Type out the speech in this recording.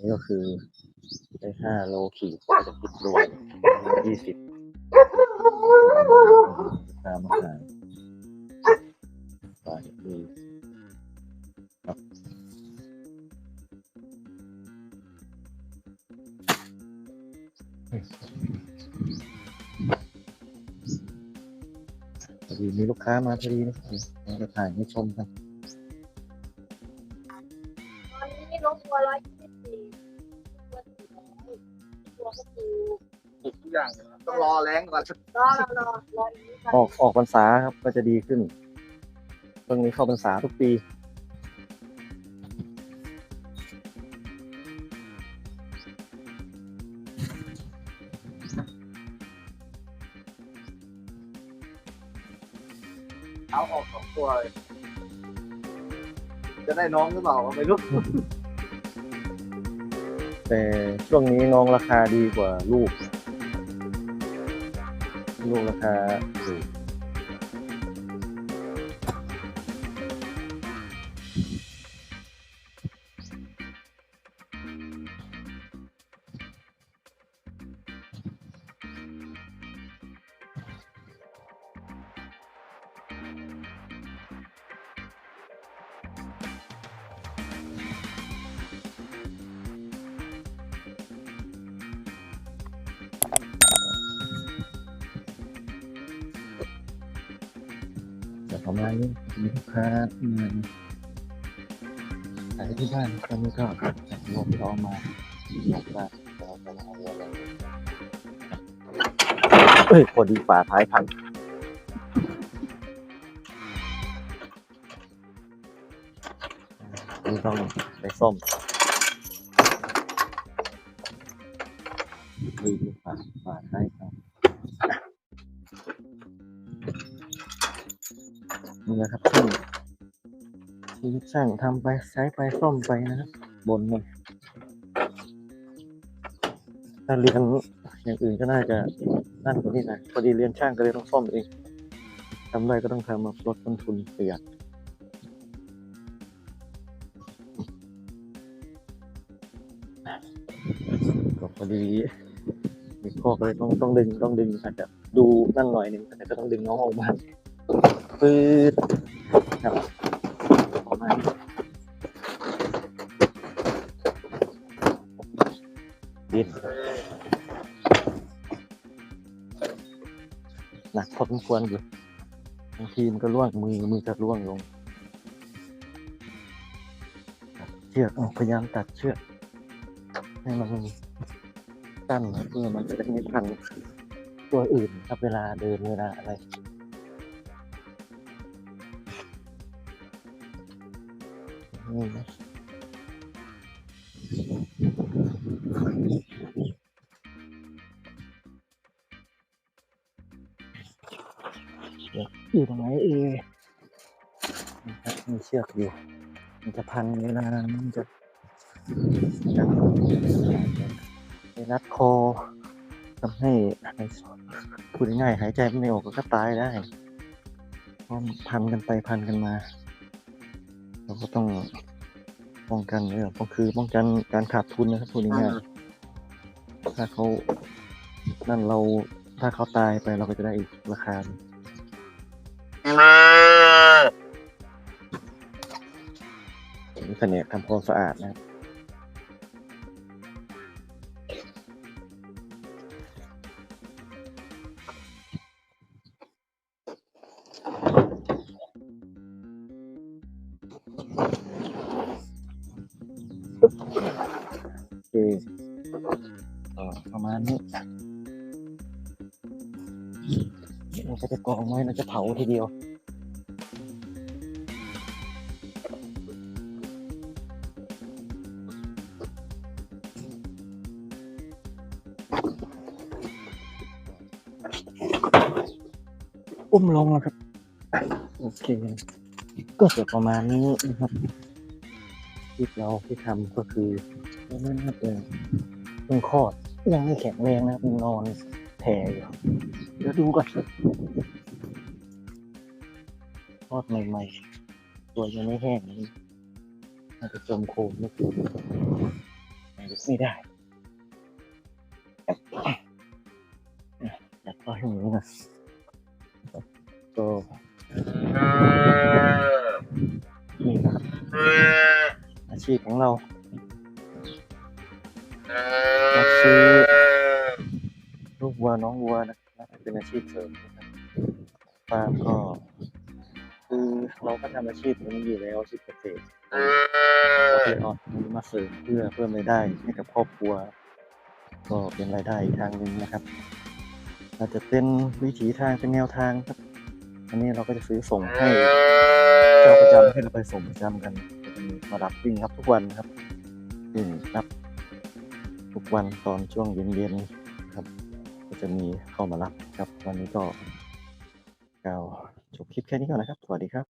นี่ก็คือได้ห้าโลขีดก็จะคิดรวมยี่สิบตามมาขายบาทดีครับพอดีมีลูกค้ามาพอดีนะครับเราจะถ่ายให้ชมกัน ทุกอย่างเลยนะต้องรอแรงก่อนรอรอรอรออีกนิดออกออกพรรษาครับก็จะดีขึ้นช่วงนี้เข้าพรรษาทุกปี เอาออกสองตัวเลยจะได้น้องหรือเปล่าก็ไม่รู้ แต่ช่วงนี้น้องราคาดีกว่าลูก ลูกราคา ถูกแต่ประมาณนี้มีลูกค้ามาขายที่บ้านตอนนี้ก็รวมเรามาบอกว่าเราจะมาเอาอะไรเอ้ยพอดีฝาท้ายพังนี่ต้องไปซ่อมลืมฝาฝาท้ายครั นี่นะครับช่างชีวิตช่างทำไปใช้ไปซ่อมไปนะครับบนมันถ้าเรียนอย่างอื่นก็น่าจะนั่นกว่านี้หนะพอดีเรียนช่างก็เลยต้องซ่อมเองทำได้ก็ต้องทำมาลดต้นทุนประหยัดก็พอดีมีข้อก็เลยต้องต้องดึงต้องดึงอาจจะดูนั่นหน่อยหนึ่งแต่ก็ต้องดึงน้องออกมา ปืดครับประมาณนี้ดินหนักพอสมควรอยู่บางทีมันก็ล่วงมือมือจะล่วงลงเชือกพยายามตัดเชือกให้มันตั้นเพื่อมันจะได้ไม่พันตัวอื่นครับเวลาเดินเวลาอะไร นี่นะเดี๋ยวอยู่ตรงไหนเอนะครับมีเชือกอยู่ มันจะพันเวลามันจะจะไปรัดคอทำให้พูดง่ายหายใจไม่ออกก็ตายได้เพราะพันกันไปพันกันมา เราก็ต้องป้องกันเนี่ยก็คือป้องกันการขาดทุนนะครับพูดง่ายๆถ้าเขานั่นเราถ้าเขาตายไปเราก็จะได้อีกราคาหนึ่งนี่แผนกทำความสะอาดนะครับ ประมาณนี้เราก็จะกองไว้เราจะเผาทีเดียวอุ้มลงแล้วครับ โอเค ก็จะประมาณนี้นะครับที่เราที่ทำก็คือ ไม่น่าจะเพิ่งคลอด ยังไม่แข็งแรงนะครับนอนแผ่อยู่เดี๋ยวดูก่อนคลอดใหม่ๆ ตัวยังไม่แห้งเลยน่าจะจมโคลนไม่ถึงไม่ได้แล้วก็อย่างนี้นะก็นี่นะครับอาชีพของเรา รับซื้อลูกวัวน้องวัวนะครับเป็นอาชีพเสริมนะครับฟาร์มก็ คือเราก็ทำอาชีพนี้อยู่แล้วอาชีพเกษตรเก็เลยเอาตรนี้มาเสริมเพื่อเพิ่มรายได้ให้กับครอบครัว ก็เป็นรายได้อีกทางหนึ่งนะครับอาจจะเป็นวิถีทางเป็นแนวทางครับ อันนี้เราก็จะซื้อส่งให้เจ้าประจำให้เราไปส่งประจำกันจะมีมารับวิ่งครับทุกวันครับวิ่งรับ ทุกวันตอนช่วงเย็นๆครับ ก็จะมีเข้ามารับครับ วันนี้ก็กล่าวจบคลิปแค่นี้ก่อนนะครับ สวัสดีครับ